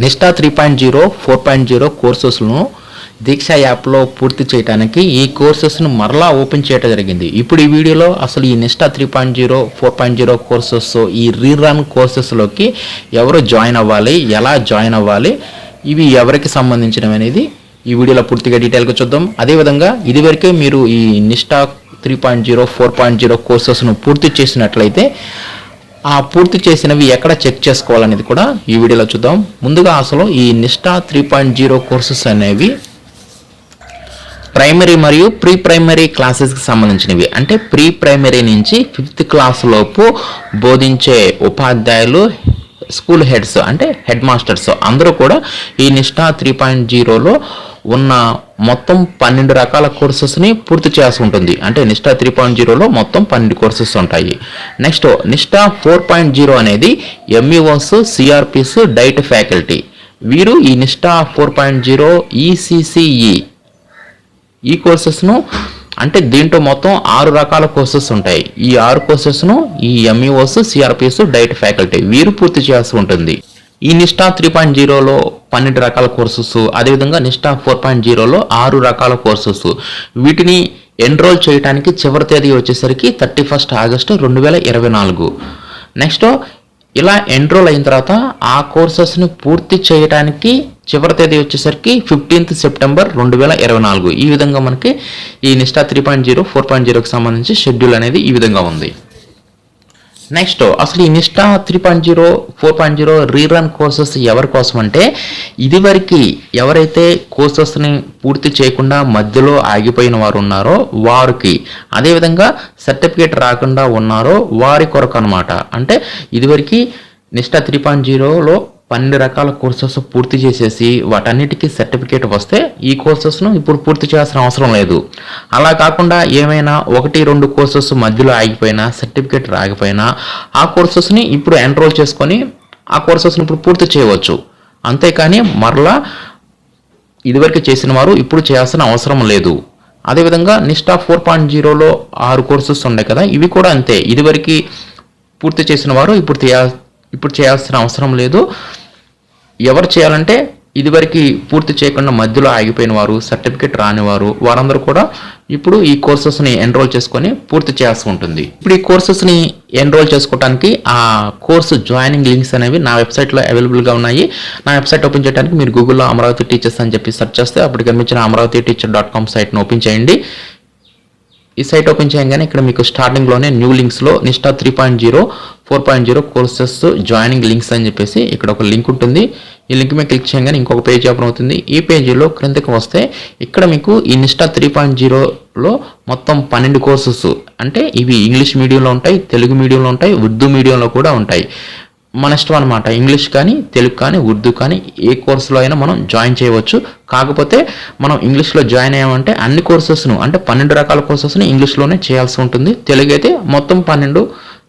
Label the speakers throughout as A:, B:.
A: Nishtha three point zero four point zero కోర్సెస్ను Diksha యాప్లో పూర్తి చేయడానికి ఈ కోర్సెస్ను మరలా ఓపెన్ చేయడం జరిగింది. ఇప్పుడు ఈ వీడియోలో అసలు ఈ Nishtha three point zero four point zero courses ఈ రీరన్ కోర్సెస్లోకి ఎవరు జాయిన్ అవ్వాలి ఎలా జాయిన్ అవ్వాలి ఇవి ఎవరికి సంబంధించినవి అనేది ఈ వీడియోలో పూర్తిగా డీటెయిల్గా చూద్దాం. అదేవిధంగా ఇదివరకే మీరు ఈ Nishtha three point zero four point zero కోర్సెస్ను పూర్తి చేసినట్లయితే ఆ పూర్తి చేసినవి ఎక్కడ చెక్ చేసుకోవాలనేది కూడా ఈ వీడియోలో చూద్దాం. ముందుగా అసలు ఈ Nishtha three point zero courses అనేవి ప్రైమరీ మరియు ప్రీ ప్రైమరీ క్లాసెస్కి సంబంధించినవి. అంటే ప్రీ ప్రైమరీ నుంచి ఫిఫ్త్ క్లాస్ లోపు బోధించే ఉపాధ్యాయులు స్కూల్ హెడ్స్ అంటే హెడ్ మాస్టర్స్ అందరూ కూడా ఈ నిష్టా త్రీ పాయింట్ జీరోలో ఉన్న మొత్తం పన్నెండు రకాల కోర్సెస్ని పూర్తి చేయాల్సి ఉంటుంది. అంటే నిష్టా త్రీ పాయింట్ జీరోలో మొత్తం పన్నెండు కోర్సెస్ ఉంటాయి. Next Nishtha four point zero అనేది ఎంఈఓస్ సిఆర్పిస్ డైట్ ఫ్యాకల్టీ వీరు ఈ Nishtha four point zero ECCE ఈ కోర్సెస్ను అంటే దీంట్లో మొత్తం ఆరు రకాల కోర్సెస్ ఉంటాయి. ఈ ఆరు కోర్సెస్ను ఈ ఎంఈఓస్ సిఆర్పిఎస్ డైట్ ఫ్యాకల్టీ వీరు పూర్తి చేయాల్సి ఉంటుంది. ఈ నిష్టా త్రీ పాయింట్ జీరోలో పన్నెండు రకాల కోర్సెస్ అదేవిధంగా నిష్టా ఫోర్ పాయింట్ జీరోలో ఆరు రకాల కోర్సెస్. వీటిని ఎన్రోల్ చేయడానికి చివరి తేదీ వచ్చేసరికి థర్టీ ఫస్ట్ ఆగస్టు రెండు వేల ఇరవై నాలుగు. నెక్స్ట్ ఇలా ఎన్రోల్ అయిన తర్వాత ఆ కోర్సెస్ని పూర్తి చేయడానికి చివరి తేదీ వచ్చేసరికి ఫిఫ్టీన్త్ సెప్టెంబర్ రెండు వేల ఇరవై నాలుగు. ఈ విధంగా మనకి ఈ Nishtha three point zero four point జీరోకి సంబంధించి షెడ్యూల్ అనేది ఈ విధంగా ఉంది. నెక్స్ట్ అసలు ఈ Nishtha three point zero four point zero rerun courses ఎవరి కోసం అంటే ఇదివరకు ఎవరైతే కోర్సెస్ని పూర్తి చేయకుండా మధ్యలో ఆగిపోయిన వారు ఉన్నారో వారికి అదేవిధంగా సర్టిఫికేట్ రాకుండా ఉన్నారో వారి కొరకు అనమాట అంటే ఇదివరకు నిష్టా త్రీ పాయింట్ జీరోలో పన్నెండు రకాల కోర్సెస్ పూర్తి చేసేసి వాటన్నిటికీ సర్టిఫికేట్ వస్తే ఈ కోర్సెస్ను ఇప్పుడు పూర్తి చేయాల్సిన అవసరం లేదు. అలా కాకుండా ఏమైనా ఒకటి రెండు కోర్సెస్ మధ్యలో ఆగిపోయినా సర్టిఫికేట్ రాగిపోయినా ఆ కోర్సెస్ని ఇప్పుడు ఎన్రోల్ చేసుకొని ఆ కోర్సెస్ని ఇప్పుడు పూర్తి చేయవచ్చు. అంతేకాని మరలా ఇదివరకు చేసిన వారు ఇప్పుడు చేయాల్సిన అవసరం లేదు. అదేవిధంగా నిష్టా ఫోర్ పాయింట్ జీరోలో ఆరు కోర్సెస్ ఉన్నాయి కదా ఇవి కూడా అంతే. ఇదివరకు పూర్తి చేసిన వారు ఇప్పుడు ఇప్పుడు చేయాల్సిన అవసరం లేదు. ఎవరు చేయాలంటే ఇదివరకు పూర్తి చేయకుండా మధ్యలో ఆగిపోయిన వారు సర్టిఫికేట్ రానివారు వారందరూ కూడా ఇప్పుడు ఈ కోర్సెస్ని ఎన్రోల్ చేసుకొని పూర్తి చేయాల్సి ఉంటుంది. ఇప్పుడు ఈ కోర్సెస్ని ఎన్రోల్ చేసుకోవడానికి ఆ కోర్సు జాయినింగ్ లింక్స్ అనేవి నా వెబ్సైట్లో అవైలబుల్గా ఉన్నాయి. నా వెబ్సైట్ ఓపెన్ చేయడానికి మీరు గూగుల్లో అమరావతి టీచర్స్ అని చెప్పి సెర్చ్ చేస్తే అప్పుడు కనిపించిన అమరావతి టీచర్ డాట్ కామ్ సైట్ను ఓపెన్ చేయండి. ఈ సైట్ ఓపెన్ చేయగానే ఇక్కడ మీకు స్టార్టింగ్లోనే new లింక్స్లో Nishtha three point zero four point zero courses joining links అని చెప్పేసి ఇక్కడ ఒక లింక్ ఉంటుంది. ఈ లింక్ మీద క్లిక్ చేయగానే ఇంకొక పేజ్ ఓపెన్ అవుతుంది. ఈ పేజీలో క్రిందకి వస్తే ఇక్కడ మీకు ఈ నిష్టా త్రీ పాయింట్ జీరోలో మొత్తం పన్నెండు కోర్సెస్ అంటే ఇవి ఇంగ్లీష్ మీడియంలో ఉంటాయి తెలుగు మీడియంలో ఉంటాయి ఉర్దూ మీడియంలో కూడా ఉంటాయి. మన ఇష్టం అనమాట ఇంగ్లీష్ కానీ తెలుగు కానీ ఉర్దూ కానీ ఏ కోర్సులో అయినా మనం జాయిన్ చేయవచ్చు. కాకపోతే మనం ఇంగ్లీష్లో జాయిన్ అయ్యామంటే అన్ని కోర్సెస్ను అంటే పన్నెండు రకాల కోర్సెస్ని ఇంగ్లీష్లోనే చేయాల్సి ఉంటుంది. తెలుగు అయితే మొత్తం పన్నెండు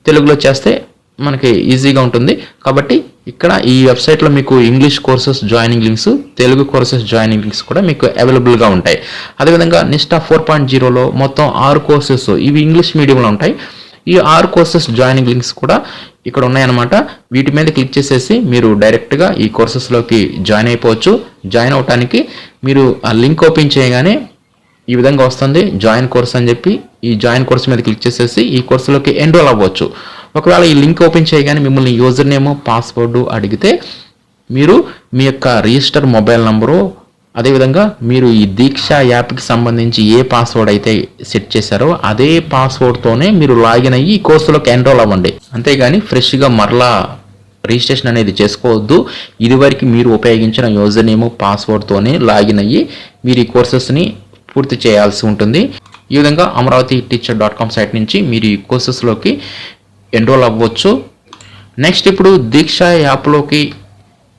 A: తెలుగులో చేస్తే మనకి ఈజీగా ఉంటుంది. కాబట్టి ఇక్కడ ఈ వెబ్సైట్లో మీకు English courses joining links Telugu courses joining links కూడా మీకు అవైలబుల్గా ఉంటాయి. అదేవిధంగా నిష్టా ఫోర్ పాయింట్ జీరోలో మొత్తం ఆరు కోర్సెస్ ఇవి ఇంగ్లీష్ మీడియంలో ఉంటాయి. ఈ ఆరు కోర్సెస్ జాయినింగ్ లింక్స్ కూడా ఇక్కడ ఉన్నాయన్నమాట. వీటి మీద క్లిక్ చేసేసి మీరు డైరెక్ట్గా ఈ కోర్సెస్లోకి జాయిన్ అయిపోవచ్చు. జాయిన్ అవటానికి మీరు ఆ లింక్ ఓపెన్ చేయగానే ఈ విధంగా వస్తుంది జాయిన్ కోర్స్ అని చెప్పి ఈ జాయిన్ కోర్స్ మీద క్లిక్ చేసేసి ఈ కోర్సులోకి ఎన్రోల్ అవ్వచ్చు. ఒకవేళ ఈ లింక్ ఓపెన్ చేయగానే మిమ్మల్ని యూజర్ నేమ్ పాస్వర్డ్ అడిగితే మీరు మీ యొక్క రిజిస్టర్ మొబైల్ నంబరు అదేవిధంగా మీరు ఈ దీక్ష యాప్కి సంబంధించి ఏ పాస్వర్డ్ అయితే సెట్ చేశారో అదే పాస్వర్డ్తోనే మీరు లాగిన్ అయ్యి ఈ కోర్సులోకి ఎన్రోల్ అవ్వండి. అంతేగాని ఫ్రెష్గా మరలా రిజిస్ట్రేషన్ అనేది చేసుకోవద్దు. ఇదివరకు మీరు ఉపయోగించిన యూజర్ నేమ్ పాస్వర్డ్తోనే లాగిన్ అయ్యి మీరు ఈ కోర్సెస్ని పూర్తి చేయాల్సి ఉంటుంది. ఈ విధంగా Amaravati teacher dot com site నుంచి మీరు ఈ కోర్సెస్లోకి ఎన్రోల్ అవ్వచ్చు. నెక్స్ట్ ఇప్పుడు దీక్ష యాప్లోకి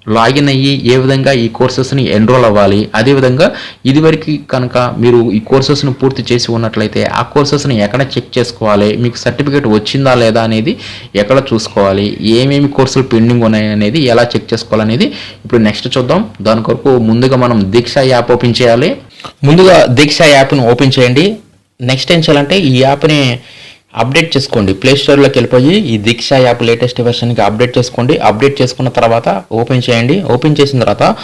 A: లాగిన్ అయ్యి ఏ విధంగా ఈ కోర్సెస్ని ఎన్రోల్ అవ్వాలి అదేవిధంగా ఇదివరకు కనుక మీరు ఈ కోర్సెస్ను పూర్తి చేసి ఉన్నట్లయితే ఆ కోర్సెస్ని ఎక్కడ చెక్ చేసుకోవాలి మీకు సర్టిఫికేట్ వచ్చిందా లేదా అనేది ఎక్కడ చూసుకోవాలి ఏమేమి కోర్సులు పెండింగ్ ఉన్నాయి అనేది ఎలా చెక్ చేసుకోవాలనేది ఇప్పుడు నెక్స్ట్ చూద్దాం. దాని కొరకు ముందుగా మనం దీక్ష యాప్ ఓపెన్ చేయాలి. ముందుగా దీక్ష యాప్ను ఓపెన్ చేయండి. నెక్స్ట్ ఏం చేయాలంటే ఈ యాప్ని అప్డేట్ చేసుకోండి. ప్లే స్టోర్లోకి వెళ్ళిపోయి ఈ దీక్ష యాప్ లేటెస్ట్ వెర్షన్కి అప్డేట్ చేసుకోండి. అప్డేట్ చేసుకున్న తర్వాత ఓపెన్ చేయండి. ఓపెన్ చేసిన తర్వాత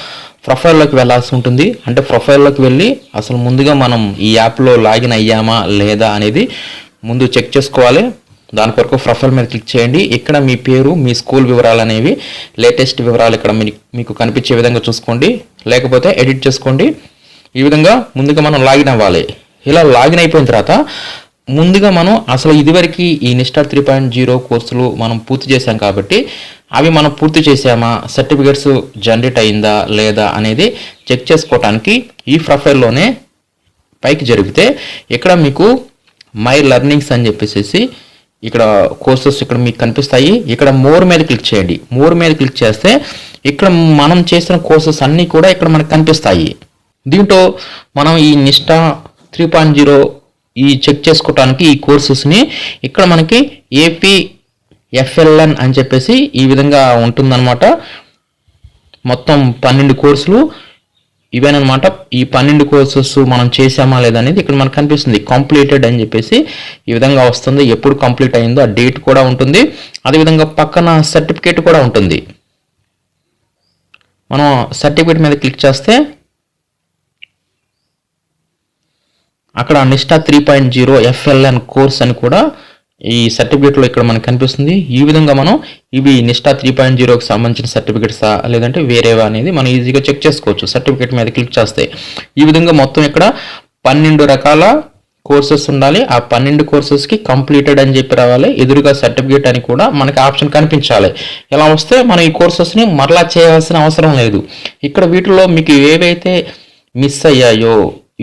A: ప్రొఫైల్లోకి వెళ్ళాల్సి ఉంటుంది. అంటే ప్రొఫైల్లోకి వెళ్ళి అసలు ముందుగా మనం ఈ యాప్లో లాగిన్ అయ్యామా లేదా అనేది ముందు చెక్ చేసుకోవాలి. దాని కొరకు ప్రొఫైల్ మీద క్లిక్ చేయండి. ఇక్కడ మీ పేరు మీ స్కూల్ వివరాలు అనేవి లేటెస్ట్ వివరాలు ఇక్కడ మీ- మీకు కనిపించే విధంగా చూసుకోండి. లేకపోతే ఎడిట్ చేసుకోండి. ఈ విధంగా ముందుగా మనం లాగిన్ అవ్వాలి. ఇలా లాగిన్ అయిపోయిన తర్వాత ముందుగా మనం అసలు ఇదివరకు ఈ నిస్టార్ త్రీ పాయింట్ జీరో కోర్సులు మనం పూర్తి చేసాం కాబట్టి అవి మనం పూర్తి చేసామా సర్టిఫికేట్స్ జనరేట్ అయిందా లేదా అనేది చెక్ చేసుకోవటానికి ఈ ప్రొఫైల్లోనే పైకి జరిగితే ఇక్కడ మీకు మై లెర్నింగ్స్ అని చెప్పేసి ఇక్కడ కోర్సెస్ ఇక్కడ మీకు కనిపిస్తాయి. ఇక్కడ మోర్ మీద క్లిక్ చేయండి. మోర్ మీద క్లిక్ చేస్తే ఇక్కడ మనం చేసిన కోర్సెస్ అన్నీ కూడా ఇక్కడ మనకు కనిపిస్తాయి. దీంట్లో మనం ఈ నిష్టా త్రీ పాయింట్ జీరో ఈ చెక్ చేసుకోవటానికి ఈ కోర్సెస్ని ఇక్కడ మనకి ఏపీ ఎఫ్ఎల్ఎన్ అని చెప్పేసి ఈ విధంగా ఉంటుందన్నమాట. మొత్తం పన్నెండు కోర్సులు ఇవేనమాట ఈ పన్నెండు కోర్సెస్ మనం చేసామా లేదా అనేది ఇక్కడ మనకు కనిపిస్తుంది. కంప్లీటెడ్ అని చెప్పేసి ఈ విధంగా వస్తుంది. ఎప్పుడు కంప్లీట్ అయిందో ఆ డేట్ కూడా ఉంటుంది. అదేవిధంగా పక్కన సర్టిఫికేట్ కూడా ఉంటుంది. మనం సర్టిఫికేట్ మీద క్లిక్ చేస్తే అక్కడ Nishtha three point zero FLN course అని కూడా ఈ సర్టిఫికేట్లో ఇక్కడ మనకు కనిపిస్తుంది. ఈ విధంగా మనం ఇవి నిష్టా త్రీ పాయింట్ జీరోకి సంబంధించిన సర్టిఫికేట్సా లేదంటే వేరేవా అనేది మనం ఈజీగా చెక్ చేసుకోవచ్చు. సర్టిఫికేట్ మీద క్లిక్ చేస్తే ఈ విధంగా మొత్తం ఇక్కడ పన్నెండు రకాల కోర్సెస్ ఉండాలి. ఆ పన్నెండు కోర్సెస్కి కంప్లీటెడ్ అని చెప్పి రావాలి. ఎదురుగా సర్టిఫికేట్ అని కూడా మనకి ఆప్షన్ కనిపించాలి. ఇలా వస్తే మనం ఈ కోర్సెస్ని మరలా చేయాల్సిన అవసరం లేదు. ఇక్కడ వీటిలో మీకు ఏవైతే మిస్ అయ్యాయో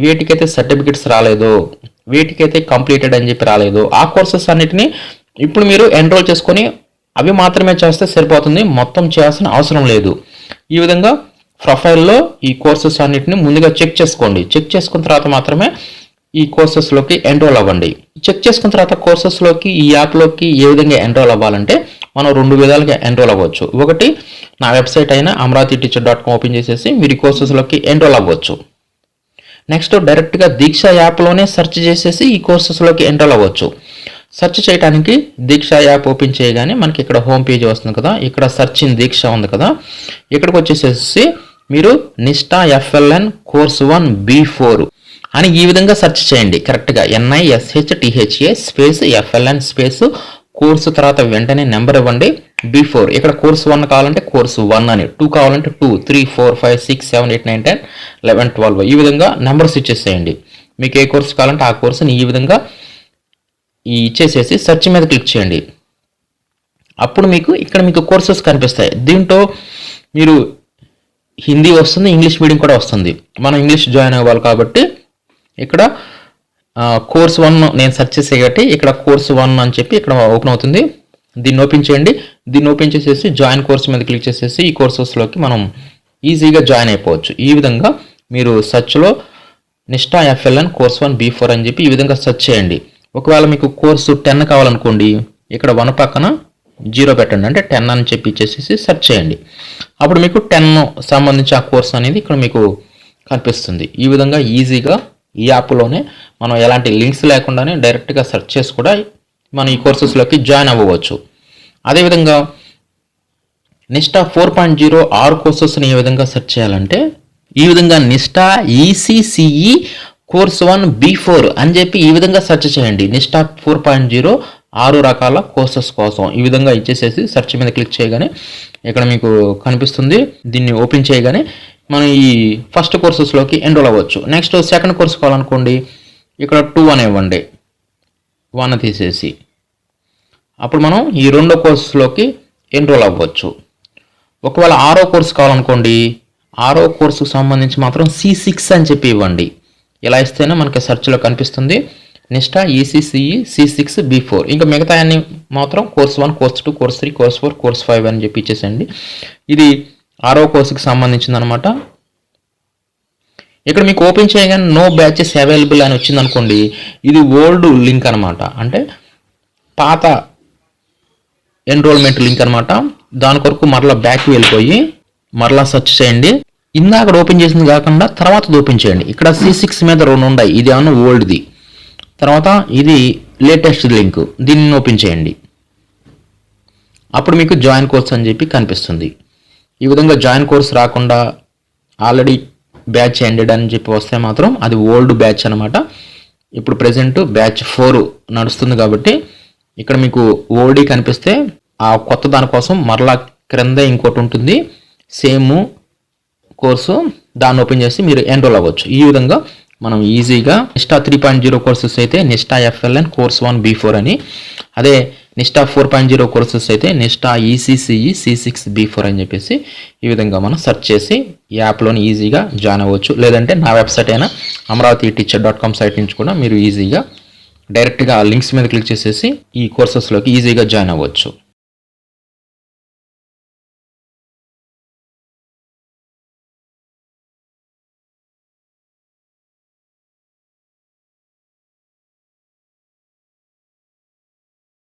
A: వీటికైతే సర్టిఫికెట్స్ రాలేదు వీటికైతే కంప్లీటెడ్ అని చెప్పి రాలేదు. ఆ కోర్సెస్ అన్నిటిని ఇప్పుడు మీరు ఎన్రోల్ చేసుకొని అవి మాత్రమే చేస్తే సరిపోతుంది మొత్తం చేయాల్సిన అవసరం లేదు. ఈ విధంగా ప్రొఫైల్లో ఈ కోర్సెస్ అన్నిటిని ముందుగా చెక్ చేసుకోండి. చెక్ చేసుకున్న తర్వాత మాత్రమే ఈ కోర్సెస్లోకి ఎన్రోల్ అవ్వండి. చెక్ చేసుకున్న తర్వాత కోర్సెస్లోకి ఈ యాప్లోకి ఏ విధంగా ఎన్రోల్ అవ్వాలంటే మనం రెండు విధాలుగా ఎన్రోల్ అవ్వచ్చు. ఒకటి నా వెబ్సైట్ అయిన Amaravati teacher dot com open చేసేసి మీరు ఈ కోర్సెస్లోకి ఎన్రోల్ అవ్వచ్చు. నెక్స్ట్ డైరెక్ట్గా దీక్ష యాప్లోనే సెర్చ్ చేసేసి ఈ కోర్సెస్లోకి ఎంటర్ అవ్వచ్చు. సెర్చ్ చేయడానికి దీక్ష యాప్ ఓపెన్ చేయగానే మనకి ఇక్కడ హోమ్ పేజ్ వస్తుంది కదా ఇక్కడ సెర్చ్ ఇన్ దీక్ష ఉంది కదా ఇక్కడికి వచ్చేసేసి మీరు Nishtha FLN course one B four అని ఈ విధంగా సెర్చ్ చేయండి. కరెక్ట్గా NISH THA space FLN space course తర్వాత వెంటనే నెంబర్ ఇవ్వండి. బి ఫోర్ ఇక్కడ కోర్స్ వన్ కావాలంటే కోర్సు వన్ అని. టూ కావాలంటే two three four five six seven eight nine ten eleven twelve ఈ విధంగా నెంబర్స్ ఇచ్చేసేయండి. మీకు ఏ కోర్స్ కావాలంటే ఆ కోర్సుని ఈ విధంగా ఈ ఇచ్చేసేసి సెర్చ్ మీద క్లిక్ చేయండి. అప్పుడు మీకు ఇక్కడ మీకు కోర్సెస్ కనిపిస్తాయి. దీంట్లో మీరు హిందీ వస్తుంది ఇంగ్లీష్ మీడియం కూడా వస్తుంది. మనం ఇంగ్లీష్ జాయిన్ అవ్వాలి కాబట్టి ఇక్కడ కోర్స్ వన్ నేను సెర్చ్ చేసే కాబట్టి ఇక్కడ కోర్స్ వన్ అని చెప్పి ఇక్కడ ఓపెన్ అవుతుంది. దీన్ని ఓపెన్ చేయండి. దీన్ని ఓపెన్ చేసేసి జాయిన్ కోర్స్ మీద క్లిక్ చేసేసి ఈ కోర్సెస్లోకి మనం ఈజీగా జాయిన్ అయిపోవచ్చు. ఈ విధంగా మీరు సర్చ్లో Nishtha FLN course one B four అని చెప్పి ఈ విధంగా సెర్చ్ చేయండి. ఒకవేళ మీకు కోర్సు టెన్ కావాలనుకోండి ఇక్కడ వన్ పక్కన జీరో పెట్టండి. అంటే టెన్ అని చెప్పి ఇచ్చేసేసి సెర్చ్ చేయండి. అప్పుడు మీకు టెన్ సంబంధించి ఆ కోర్స్ అనేది ఇక్కడ మీకు కనిపిస్తుంది. ఈ విధంగా ఈజీగా ఈ యాప్లోనే మనం ఎలాంటి లింక్స్ లేకుండానే డైరెక్ట్గా సెర్చ్ చేసి కూడా మనం ఈ కోర్సెస్లోకి జాయిన్ అవ్వవచ్చు. అదేవిధంగా నిష్టా ఫోర్ పాయింట్ జీరో ఆరు కోర్సెస్ని ఏ విధంగా సెర్చ్ చేయాలంటే ఈ విధంగా Nishtha ECCE course one B four అని చెప్పి ఈ విధంగా సెర్చ్ చేయండి. నిష్టా ఫోర్ పాయింట్ జీరో ఆరు రకాల కోర్సెస్ కోసం ఈ విధంగా ఇచ్చేసేసి సెర్చ్ మీద క్లిక్ చేయగానే ఇక్కడ మీకు కనిపిస్తుంది. దీన్ని ఓపెన్ చేయగానే మనం ఈ ఫస్ట్ కోర్సెస్లోకి ఎన్రోల్ అవ్వచ్చు. నెక్స్ట్ సెకండ్ కోర్స్ కావాలనుకోండి ఇక్కడ టూ అని ఇవ్వండి వన్ తీసేసి. అప్పుడు మనం ఈ రెండో కోర్సులోకి ఎన్రోల్ అవ్వచ్చు. ఒకవేళ ఆరో కోర్సు కావాలనుకోండి ఆరో కోర్సుకు సంబంధించి మాత్రం సి సిక్స్ అని చెప్పి ఇవ్వండి. ఇలా ఇస్తేనే మనకి సెర్చ్లో కనిపిస్తుంది Nishtha ECCE C six B four ఇంకా మిగతా అన్ని మాత్రం course one course two course three course four course five అని చెప్పి ఇచ్చేసండి ఇది ఆరో కోర్సుకి సంబంధించింది అనమాట ఇక్కడ మీకు ఓపెన్ చేయగానే నో బ్యాచెస్ అవైలబుల్ అని వచ్చింది అనుకోండి ఇది ఓల్డ్ లింక్ అనమాట అంటే పాత ఎన్రోల్మెంట్ లింక్ అనమాట దాని కొరకు మరలా బ్యాక్ వెళ్ళిపోయి మరలా సెర్చ్ చేయండి. ఇందాక ఓపెన్ చేసింది కాకుండా తర్వాత ఓపెన్ చేయండి. ఇక్కడ సి సిక్స్ మీద రెండు ఉన్నాయి. ఇది ఏమన్నా ఓల్డ్ది. తర్వాత ఇది లేటెస్ట్ లింక్. దీన్ని ఓపెన్ చేయండి. అప్పుడు మీకు జాయిన్ కోర్స్ అని చెప్పి కనిపిస్తుంది. ఈ విధంగా జాయిన్ కోర్స్ రాకుండా ఆల్రెడీ బ్యాచ్ ఎండెడ్ అని చెప్పి వస్తే మాత్రం అది ఓల్డ్ బ్యాచ్ అనమాట ఇప్పుడు ప్రజెంట్ బ్యాచ్ ఫోర్ నడుస్తుంది కాబట్టి ఇక్కడ మీకు ఓల్డ్ కనిపిస్తే ఆ కొత్త దానికోసం మరలా క్రింద ఇంకోటి ఉంటుంది. సేమ్ కోర్సు దాన్ని ఓపెన్ చేసి మీరు ఎన్రోల్ అవ్వచ్చు. ఈ విధంగా మనం ఈజీగా Nishtha three point zero courses అయితే Nishtha FLN course one B four అని. అదే Nishtha four point zero courses అయితే Nishtha ECCE C six B four అని చెప్పేసి ఈ విధంగా మనం సెర్చ్ చేసి ఈ యాప్లోని ఈజీగా జాయిన్ అవ్వచ్చు. లేదంటే నా వెబ్సైట్ అయినా Amaravati teacher dot com site నుంచి కూడా మీరు ఈజీగా డైరెక్ట్గా లింక్స్ మీద క్లిక్ చేసేసి ఈ కోర్సెస్లోకి ఈజీగా జాయిన్ అవ్వచ్చు.